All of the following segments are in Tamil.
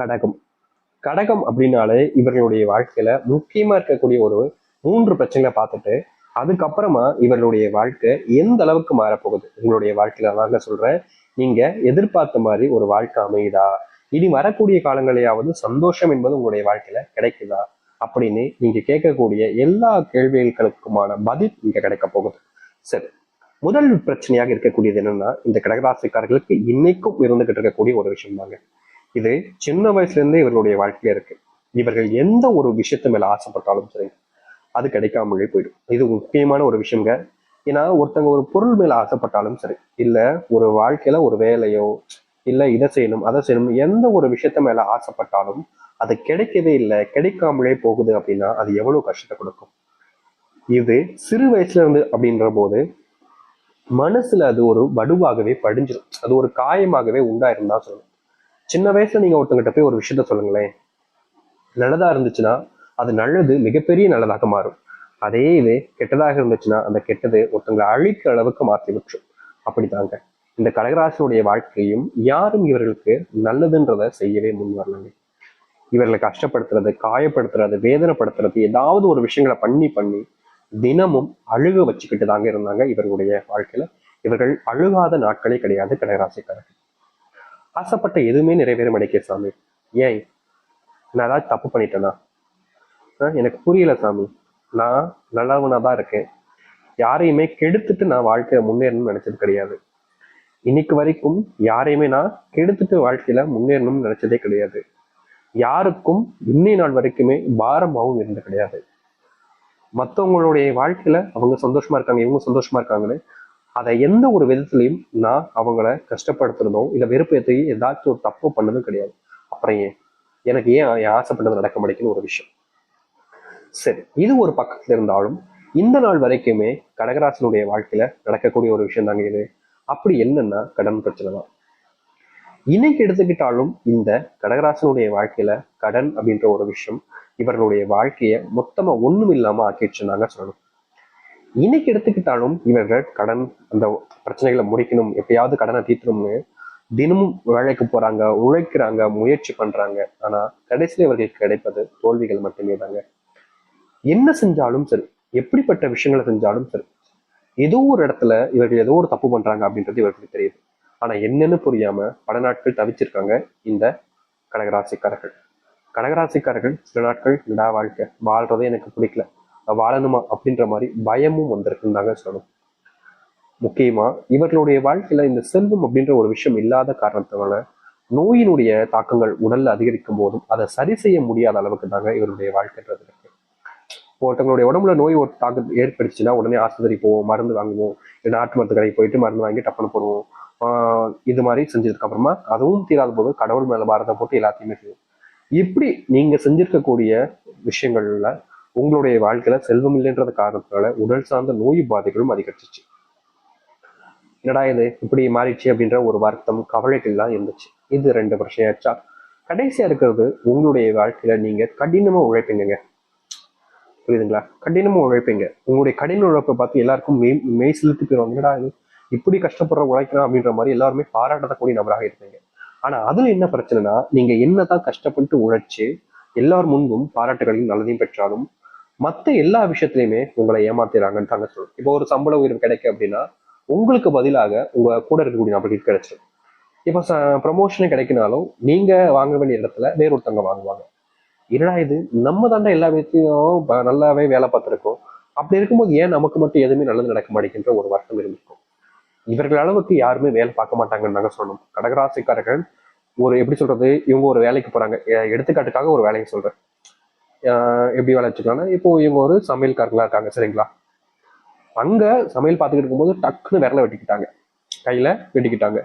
கடகம். கடகம் அப்படின்னாலே இவர்களுடைய வாழ்க்கையில முக்கியமா இருக்கக்கூடிய ஒரு மூன்று பிரச்சனைகளை பார்த்துட்டு அதுக்கப்புறமா இவர்களுடைய வாழ்க்கை எந்த அளவுக்கு மாறப்போகுது? உங்களுடைய வாழ்க்கையில நாங்க சொல்றேன்? நீங்க எதிர்பார்த்த மாதிரி ஒரு வாழ்க்கை அமையுதா? இனி வரக்கூடிய காலங்களையாவது சந்தோஷம் என்பது உங்களுடைய வாழ்க்கையில கிடைக்குதா? அப்படின்னு நீங்க கேட்கக்கூடிய எல்லா கேள்விகளுக்குமான பதில் இங்க கிடைக்க போகுது. சரி. முதல் பிரச்சனையாக இருக்கக்கூடியது என்னன்னா இந்த கடகராசிக்காரர்களுக்கு இன்னைக்கும் இருந்துகிட்டு இருக்கக்கூடிய ஒரு விஷயம் தாங்க. இது சின்ன வயசுலேருந்தே இவர்களுடைய வாழ்க்கையில இருக்கு. இவர்கள் எந்த ஒரு விஷயத்து மேல ஆசைப்பட்டாலும் சரி அது கிடைக்காமலே போயிடும். இது முக்கியமான ஒரு விஷயங்க ஏன்னா ஒருத்தங்க ஒரு பொருள் மேல ஆசைப்பட்டாலும் சரி இல்ல ஒரு வாழ்க்கையில ஒரு வேலையோ இல்ல இதை செய்யணும் அதை செய்யணும் எந்த ஒரு விஷயத்த மேல ஆசைப்பட்டாலும் அது கிடைக்கவே இல்லை கிடைக்காமலே போகுது அப்படின்னா அது எவ்வளவு கஷ்டத்தை கொடுக்கும். இது சிறு வயசுல இருந்து அப்படின்ற போது மனசுல அது ஒரு வடுவாகவே படிஞ்சிடும் அது ஒரு காயமாகவே உண்டாயிருந்தா சொல்லணும். சின்ன வயசுல நீங்க ஒருத்தங்கிட்ட போய் ஒரு விஷயத்த சொல்லுங்களேன். நல்லதா இருந்துச்சுன்னா அது நல்லது மிகப்பெரிய நல்லதாக மாறும். அதே இது கெட்டதாக இருந்துச்சுன்னா அந்த கெட்டது ஒருத்தங்களை அழிக்கிற அளவுக்கு மாற்றி விட்டுரும். அப்படித்தாங்க இந்த கடகராசியுடைய வாழ்க்கையும் யாரும் இவர்களுக்கு நல்லதுன்றத செய்யவே முன் வரலங்க. இவர்களை கஷ்டப்படுத்துறது காயப்படுத்துறது வேதனைப்படுத்துறது ஏதாவது ஒரு விஷயங்களை பண்ணி பண்ணி தினமும் அழுக வச்சுக்கிட்டு தாங்க இருந்தாங்க இவர்களுடைய வாழ்க்கையில. இவர்கள் அழுகாத நாட்களே கிடையாது கடகராசிக்காரர்கள். ஆசைப்பட்ட எதுவுமே நிறைவேற மாட்டேங்க சாமி. ஏன்? நான் ஏதாவது தப்பு பண்ணிட்டேனா? எனக்கு புரியல சாமி. நான் நல்லவனா தான் இருக்கேன். யாரையுமே கெடுத்துட்டு நான் வாழ்க்கையில முன்னேறணும்னு நினைச்சது கிடையாது. இன்னைக்கு வரைக்கும் யாரையுமே நான் கெடுத்துட்டு வாழ்க்கையில முன்னேறணும்னு நினைச்சதே கிடையாது. யாருக்கும் இன்னை நாள் வரைக்குமே பாரமாகவும் இருந்தது கிடையாது. மற்றவங்களுடைய வாழ்க்கையில அவங்க சந்தோஷமா இருக்காங்க இவங்க சந்தோஷமா இருக்காங்கன்னு அதை எந்த ஒரு விதத்துலையும் நான் அவங்கள கஷ்டப்படுத்துறதோ இல்லை வெறுப்பேற்றி ஏதாச்சும் ஒரு தப்பு பண்ணதும் கிடையாது. அப்புறம் ஏன்? எனக்கு ஏன் என் ஆசைப்பட்டது நடக்க மாட்டேங்குன்னு ஒரு விஷயம். சரி இது ஒரு பக்கத்தில் இருந்தாலும் இந்த நாள் வரைக்குமே கடகராசனுடைய வாழ்க்கையில நடக்கக்கூடிய ஒரு விஷயம் தாங்க இது. அப்படி என்னன்னா கடன் பிரச்சனை தான். இன்னைக்கு எடுத்துக்கிட்டாலும் இந்த கடகராசனுடைய வாழ்க்கையில கடன் அப்படின்ற ஒரு விஷயம் இவர்களுடைய வாழ்க்கையை மொத்தமா ஒண்ணும் இல்லாம ஆக்கிடுச்சுன்னாங்க சொல்லணும். இன்னைக்கு எடுத்துக்கிட்டாலும் இவர்கள் கடன் அந்த பிரச்சனைகளை முடிக்கணும் எப்பயாவது கடனை தீர்த்தணும்னு தினமும் வேலைக்கு போறாங்க உழைக்கிறாங்க முயற்சி பண்றாங்க. ஆனா கடைசியில் இவர்களுக்கு கிடைப்பது தோல்விகள் மட்டுமே தாங்க. என்ன செஞ்சாலும் சரி எப்படிப்பட்ட விஷயங்களை செஞ்சாலும் சரி ஏதோ ஒரு இடத்துல இவர்கள் ஏதோ ஒரு தப்பு பண்றாங்க அப்படின்றது இவர்களுக்கு தெரியுது. ஆனா என்னன்னு புரியாம பல நாட்கள் தவிச்சிருக்காங்க இந்த கடகராசிக்காரர்கள். கடகராசிக்காரர்கள் சில நாட்கள் விடா வாழ்க்கை வாழ்றதே எனக்கு பிடிக்கல. வாழணுமா அப்படின்ற மாதிரி பயமும் வந்திருக்குன்னு தாங்க சொல்லணும். முக்கியமா இவர்களுடைய வாழ்க்கையில இந்த செல்வம் அப்படின்ற ஒரு விஷயம் இல்லாத காரணத்தினால நோயினுடைய தாக்கங்கள் உடல்ல அதிகரிக்கும் போதும் அதை சரி செய்ய முடியாத அளவுக்கு தாங்க இவருடைய வாழ்க்கைன்றது இருக்கு. ஒருத்தவங்களுடைய உடம்புல நோய் ஒரு தாக்கம் ஏற்பட்டுச்சுன்னா உடனே ஆஸ்பத்திரி போவோம் மருந்து வாங்குவோம் இல்லை நாட்டு மருந்து கடைக்கு போயிட்டு மருந்து வாங்கி டப்புனு போடுவோம். ஆஹ் இது மாதிரி செஞ்சதுக்கு அப்புறமா அதுவும் தீராத போது கடவுள் மேல பாரத போட்டு எல்லாத்தையுமே செய்வோம். இப்படி நீங்க செஞ்சிருக்கக்கூடிய விஷயங்கள்ல உங்களுடைய வாழ்க்கையில செல்வம் இல்லைன்றது காரணத்தினால உடல் சார்ந்த நோய் பாதைகளும் அதிகரிச்சிச்சு. என்னடா இது? இப்படி மாறிடுச்சு அப்படின்ற ஒரு வருத்தம் கவலைகள்லாம் இருந்துச்சு. இது ரெண்டு வருஷம் ஆச்சா? கடைசியா இருக்கிறது உங்களுடைய வாழ்க்கையில நீங்க கடினமா உழைப்பீங்க புரியுதுங்களா? கடினமா உழைப்பீங்க. உங்களுடைய கடின உழைப்பை பார்த்து எல்லாருக்கும் மெய் மெய் செலுத்தி போயிடும் என்னடா இது? இப்படி கஷ்டப்படுற உழைக்கிறான் அப்படின்ற மாதிரி எல்லாருமே பாராட்டக்கூடிய நபராக இருப்பீங்க. ஆனா அதுல என்ன பிரச்சனைனா நீங்க என்னதான் கஷ்டப்பட்டு உழைச்சு எல்லார் முன்பும் பாராட்டுகளையும் நல்லதையும் பெற்றாலும் மத்த எல்லா விஷயத்திலையுமே உங்களை ஏமாத்திடுறாங்கன்னு தாங்க சொல்லணும். இப்போ ஒரு சம்பள உயர்வு கிடைக்க அப்படின்னா உங்களுக்கு பதிலாக உங்க கூட இருக்கக்கூடிய நபர்களுக்கு கிடைச்சிடும் இப்போ ப்ரமோஷனே கிடைக்கினாலும் நீங்க வாங்க வேண்டிய இடத்துல வேறொருத்தவங்க வாங்குவாங்க. என்னடா இது? நம்ம தாண்டா எல்லா விதத்தையும் நல்லாவே வேலை பார்த்துருக்கோம். அப்படி இருக்கும்போது ஏன் நமக்கு மட்டும் எதுவுமே நல்லது நடக்க மாட்டேங்கிற ஒரு வருத்தம் இருந்திருக்கும். இவர்கள் அளவுக்கு யாருமே வேலை பார்க்க மாட்டாங்கன்னு நாங்க சொல்லணும். கடகராசிக்காரர்கள் ஒரு எப்படி சொல்றது இவங்க ஒரு வேலைக்கு போறாங்க. எடுத்துக்காட்டுக்காக ஒரு வேலையை சொல்றேன். எப்படி வேலை இப்போ இவங்க ஒரு சமையல்காரங்களா இருக்காங்க சரிங்களா? அங்க சமையல் பார்த்துக்கிட்டு இருக்கும்போது டக்குன்னு விரல வெட்டிக்கிட்டாங்க. கையில வெட்டிக்கிட்டாங்க.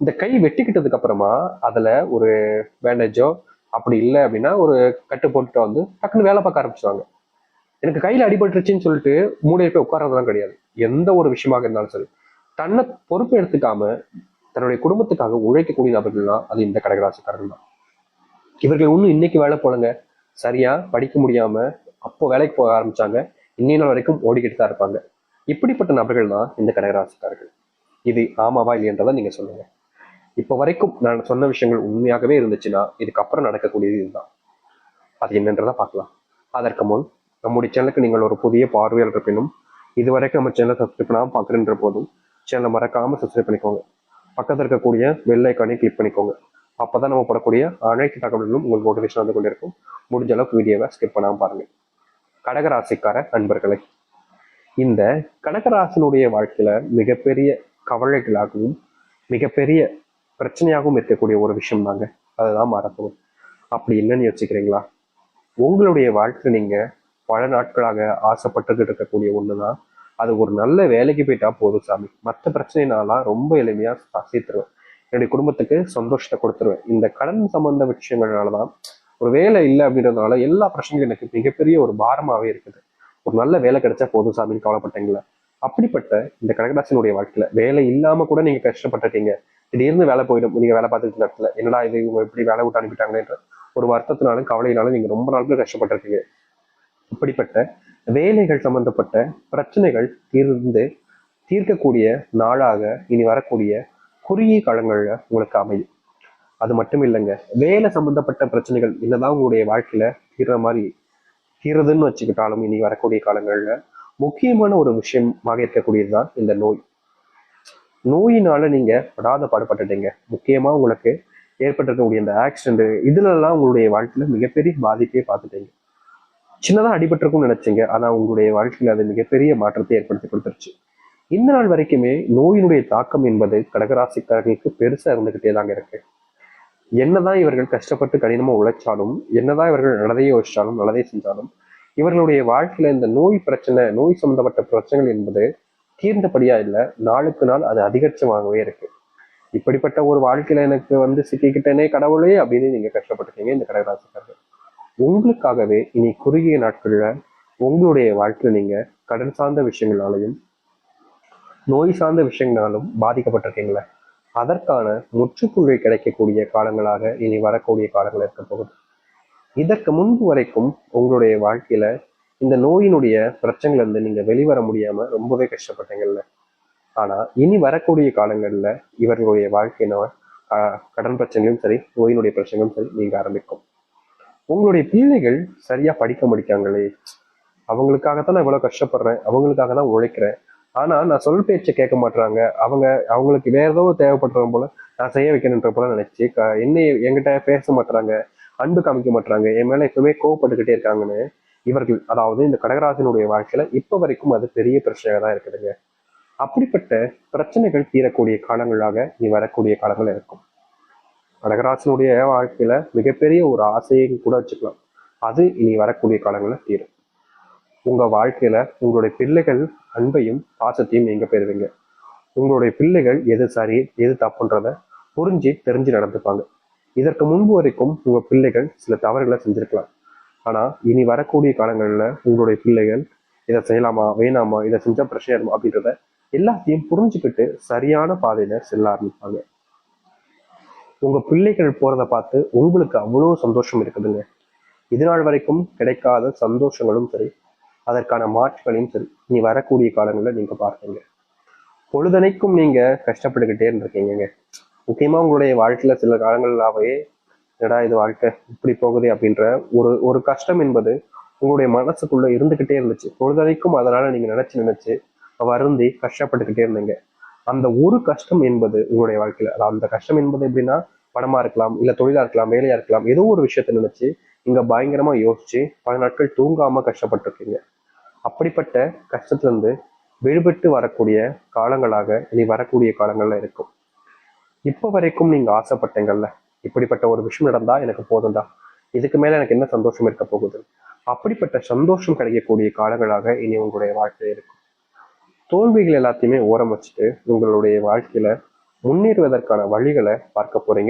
இந்த கை வெட்டிக்கிட்டதுக்கு அப்புறமா அதுல ஒரு பேண்டேஜோ அப்படி இல்லை அப்படின்னா ஒரு கட்டு போட்டுட்டு வந்து டக்குன்னு வேலை பார்க்க ஆரம்பிச்சுவாங்க எனக்கு கையில அடிபட்டுருச்சுன்னு சொல்லிட்டு மூணு போய் உட்கார்றதுலாம் கிடையாது. எந்த ஒரு விஷயமாக இருந்தாலும் சரி. தன்னை பொறுப்பு எடுத்துக்காம தன்னுடைய குடும்பத்துக்காக உழைக்கக்கூடிய நபர்கள்னா அது இந்த கடகராசிக்காரர்கள் தான் இவர்கள் இன்னும் இன்னைக்கு வேலை போலங்க சரியா? படிக்க முடியாம அப்போ வேலைக்கு போக ஆரம்பிச்சாங்க. இன்னி நாள் வரைக்கும் ஓடிக்கிட்டு தான் இருப்பாங்க. இப்படிப்பட்ட நபர்கள் தான் இந்த கடகராசிக்காரர்கள். இது ஆமாவா இல்லையன்றதை நீங்க சொல்லுங்க. இப்போ வரைக்கும் நான் சொன்ன விஷயங்கள் உண்மையாகவே இருந்துச்சுன்னா இதுக்கப்புறம் நடக்கக்கூடியது இதுதான். அது என்னன்றதை பார்க்கலாம். அதற்கு முன் நம்முடைய சேனலுக்கு நீங்கள் ஒரு புதிய பார்வையாளர் இருப்பினும் இதுவரைக்கும் நம்ம சேனலை சப்ஸ்கிரைப் பண்ணாமல் பார்க்குறன்ற போதும் சேனலை மறக்காமல் சப்ஸ்கிரைப் பண்ணிக்கோங்க. பக்கத்தில் இருக்கக்கூடிய பெல் ஐக்கானை கிளிக் பண்ணிக்கோங்க. அப்போ தான் நம்ம போடக்கூடிய அனைத்து தகவல்களும் உங்களுக்கு நோட்டிஃபிகேஷன் வந்து கொண்டிருக்கும். முடிஞ்ச அளவுக்கு வீடியோவை ஸ்கிப் பண்ணாமல் பாருங்கள் கடகராசிக்கார நண்பர்களை இந்த கடகராசினுடைய வாழ்க்கையில மிகப்பெரிய கவலைகளாகவும் மிகப்பெரிய பிரச்சனையாகவும் இருக்கக்கூடிய ஒரு விஷயம் தாங்க. அதுதான் மறக்கணும் அப்படி என்னன்னு யோசிக்கிறீங்களா? உங்களுடைய வாழ்க்கை நீங்க பல நாட்களாக ஆசைப்பட்டுக்கிட்டு இருக்கக்கூடிய ஒண்ணுதான். அது ஒரு நல்ல வேலைக்கு போயிட்டா போதும் சாமி. மற்ற பிரச்சனைனாலாம் ரொம்ப எளிமையா தீர்த்துருவேன் என்னுடைய குடும்பத்துக்கு சந்தோஷத்தை கொடுத்துருவேன். இந்த கடன் சம்பந்த விஷயங்கள்னாலதான் ஒரு வேலை இல்லை அப்படின்றதுனால எல்லா பிரச்சனையும் எனக்கு மிகப்பெரிய ஒரு பாரமாவே இருக்குது. ஒரு நல்ல வேலை கிடைச்சா போதும் சாமின்னு கவலைப்பட்டீங்களா அப்படிப்பட்ட இந்த கடகராசினுடைய வாழ்க்கையில வேலை இல்லாம கூட நீங்க கஷ்டப்பட்டுட்டீங்க. திடீர்னு வேலை போயிடும். நீங்க வேலை பார்த்துட்டு இருந்த இடத்துல என்னடா இது? இவங்க எப்படி வேலை விட்டு அனுப்பிட்டாங்களேன்ற ஒரு வருத்தத்தினாலும் கவலையினாலும் நீங்க ரொம்ப நாட்கள் கஷ்டப்பட்டிருக்கீங்க. இப்படிப்பட்ட வேலைகள் சம்பந்தப்பட்ட பிரச்சனைகள் தீர்ந்து தீர்க்கக்கூடிய நாளாக இனி வரக்கூடிய குறுகிய காலங்கள்ல உங்களுக்கு அமையும். அது மட்டும் இல்லைங்க. வேலை சம்பந்தப்பட்ட பிரச்சனைகள் என்னதான் உங்களுடைய வாழ்க்கையில தீர்ற மாதிரி தீர்றதுன்னு வச்சுக்கிட்டாலும் இனி வரக்கூடிய காலங்களில் முக்கியமான ஒரு விஷயமாக இருக்கக்கூடியதுதான் இந்த நோய். நோயினால நீங்க படாத பாடுபட்டுட்டீங்க. முக்கியமா உங்களுக்கு ஏற்பட்டிருக்கக்கூடிய இந்த ஆக்சிடென்ட் இதுல எல்லாம் உங்களுடைய வாழ்க்கையில மிகப்பெரிய பாதிப்பே பார்த்துட்டீங்க. சின்னதா அடிபட்டிருக்கும்னு நினைச்சீங்க. ஆனா உங்களுடைய வாழ்க்கையில அது மிகப்பெரிய மாற்றத்தை ஏற்படுத்தி கொடுத்துருச்சு. இந்த நாள் வரைக்குமே நோயினுடைய தாக்கம் என்பது கடகராசிக்காரர்களுக்கு பெருசாக இருந்துகிட்டே தாங்க இருக்கு. என்னதான் இவர்கள் கஷ்டப்பட்டு கடினமாக உழைச்சாலும் என்னதான் இவர்கள் நல்லதையே யோசிச்சாலும் நல்லதே செஞ்சாலும் இவர்களுடைய வாழ்க்கையில இந்த நோய் பிரச்சனை நோய் சம்பந்தப்பட்ட பிரச்சனைகள் என்பது தீர்ந்தபடியா இல்லை நாளுக்கு நாள் அது அதிகரிச்சமாகவே இருக்கு. இப்படிப்பட்ட ஒரு வாழ்க்கையில எனக்கு வந்து சிக்கிக்கிட்டனே கடவுளே அப்படின்னு நீங்க கஷ்டப்பட்டுருக்கீங்க இந்த கடகராசிக்காரர்கள். உங்களுக்காகவே இனி குறுகிய நாட்கள்ல உங்களுடைய வாழ்க்கையில நீங்க கடன் சார்ந்த விஷயங்களாலையும் நோய் சார்ந்த விஷயங்களாலும் பாதிக்கப்பட்டிருக்கீங்களே? அதற்கான முற்றுப்புள்ளி கிடைக்கக்கூடிய காலங்களாக இனி வரக்கூடிய காலங்கள் இருக்க போகுது. இதற்கு முன்பு வரைக்கும் உங்களுடைய வாழ்க்கையில இந்த நோயினுடைய பிரச்சனைல இருந்து நீங்க வெளிவர முடியாம ரொம்பவே கஷ்டப்பட்டீங்கல்ல. ஆனா இனி வரக்கூடிய காலங்கள்ல இவர்களுடைய வாழ்க்கையினால் கடன் பிரச்சனையும் சரி நோயினுடைய பிரச்சனையும் சரி நீங்க ஆரம்பிக்கும். உங்களுடைய பிள்ளைகள் சரியா படிக்க முடிக்காங்களே அவங்களுக்காகத்தான் நான் இவ்வளவு கஷ்டப்படுறேன் அவங்களுக்காக தான் உழைக்கிறேன் ஆனா நான் சொல் பேச்சை கேட்க மாட்டாங்க அவங்க அவங்களுக்கு வேற ஏதோ தேவைப்படுற போல நான் செய்ய வைக்கணுன்ற போல நினைச்சு என்ன என்கிட்ட பேச மாட்டாங்க அன்பு காமிக்க மாட்டாங்க என் மேல எப்பவுமே கோவப்பட்டுக்கிட்டே இருக்காங்கன்னு இவர்கள் அதாவது இந்த கடகராசனுடைய வாழ்க்கையில இப்ப வரைக்கும் அது பெரிய பிரச்சனையாக தான் இருக்குதுங்க. அப்படிப்பட்ட பிரச்சனைகள் தீரக்கூடிய காலங்களாக நீ வரக்கூடிய காலங்கள் இருக்கும். கடகராசனுடைய வாழ்க்கையில மிகப்பெரிய ஒரு ஆசையை கூட வச்சுக்கலாம். அது இனி வரக்கூடிய காலங்களில் தீரும். உங்க வாழ்க்கையில உங்களுடைய பிள்ளைகள் அன்பையும் பாசத்தையும் நீங்கள் பெறுவீங்க. உங்களுடைய பிள்ளைகள் எது சரி எது தப்புன்றத புரிஞ்சு தெரிஞ்சு நடந்துப்பாங்க. இதற்கு முன்பு வரைக்கும் உங்க பிள்ளைகள் சில தவறுகளை செஞ்சுருக்கலாம். ஆனா இனி வரக்கூடிய காலங்களில் உங்களுடைய பிள்ளைகள் இதை செய்யலாமா வேணாமா இதை செஞ்சால் பிரச்சனை அப்படின்றத எல்லாத்தையும் புரிஞ்சுக்கிட்டு சரியான பாதையில் செல்ல ஆரம்பிப்பாங்க. உங்க பிள்ளைகள் போறதை பார்த்து உங்களுக்கு அவ்வளவு சந்தோஷம் இருக்குதுங்க. இது நாள் வரைக்கும் கிடைக்காத சந்தோஷங்களும் சரி அதற்கான மாற்றுகளையும் சரி நீ வரக்கூடிய காலங்களில் நீங்கள் பார்க்குங்க பொழுதனைக்கும் நீங்கள் கஷ்டப்பட்டுக்கிட்டே இருந்திருக்கீங்க முக்கியமாக உங்களுடைய வாழ்க்கையில் சில காலங்களாகவே என்னடா இது வாழ்க்கை இப்படி போகுது அப்படின்ற ஒரு ஒரு கஷ்டம் என்பது உங்களுடைய மனசுக்குள்ளே இருந்துக்கிட்டே இருந்துச்சு. பொழுதனைக்கும் அதனால் நீங்கள் நினச்சி நினச்சி வருந்தி கஷ்டப்பட்டுக்கிட்டே இருந்தீங்க. அந்த ஒரு கஷ்டம் என்பது உங்களுடைய வாழ்க்கையில் அந்த கஷ்டம் என்பது எப்படின்னா பணமாக இருக்கலாம் இல்லை தொழிலாக இருக்கலாம் வேலையாக இருக்கலாம் ஏதோ ஒரு விஷயத்த நினச்சி இங்க பயங்கரமா யோசிச்சு பல நாட்கள் தூங்காம கஷ்டப்பட்டிருக்கீங்க. அப்படிப்பட்ட கஷ்டத்துல இருந்து விடுபட்டு வரக்கூடிய காலங்களாக இனி வரக்கூடிய காலங்களில் இருக்கும். இப்போ வரைக்கும் நீங்க ஆசைப்பட்டீங்கல்ல? இப்படிப்பட்ட ஒரு விஷயம் நடந்தா எனக்கு போதும்டா. இதுக்கு மேல எனக்கு என்ன சந்தோஷம் இருக்க போகுது? அப்படிப்பட்ட சந்தோஷம் கிடைக்கக்கூடிய காலங்களாக இனி உங்களுடைய வாழ்க்கையில இருக்கும். தோல்விகள் எல்லாத்தையுமே ஓரம் வச்சுட்டு உங்களுடைய வாழ்க்கையில முன்னேறுவதற்கான வழிகளை பார்க்க போறீங்க.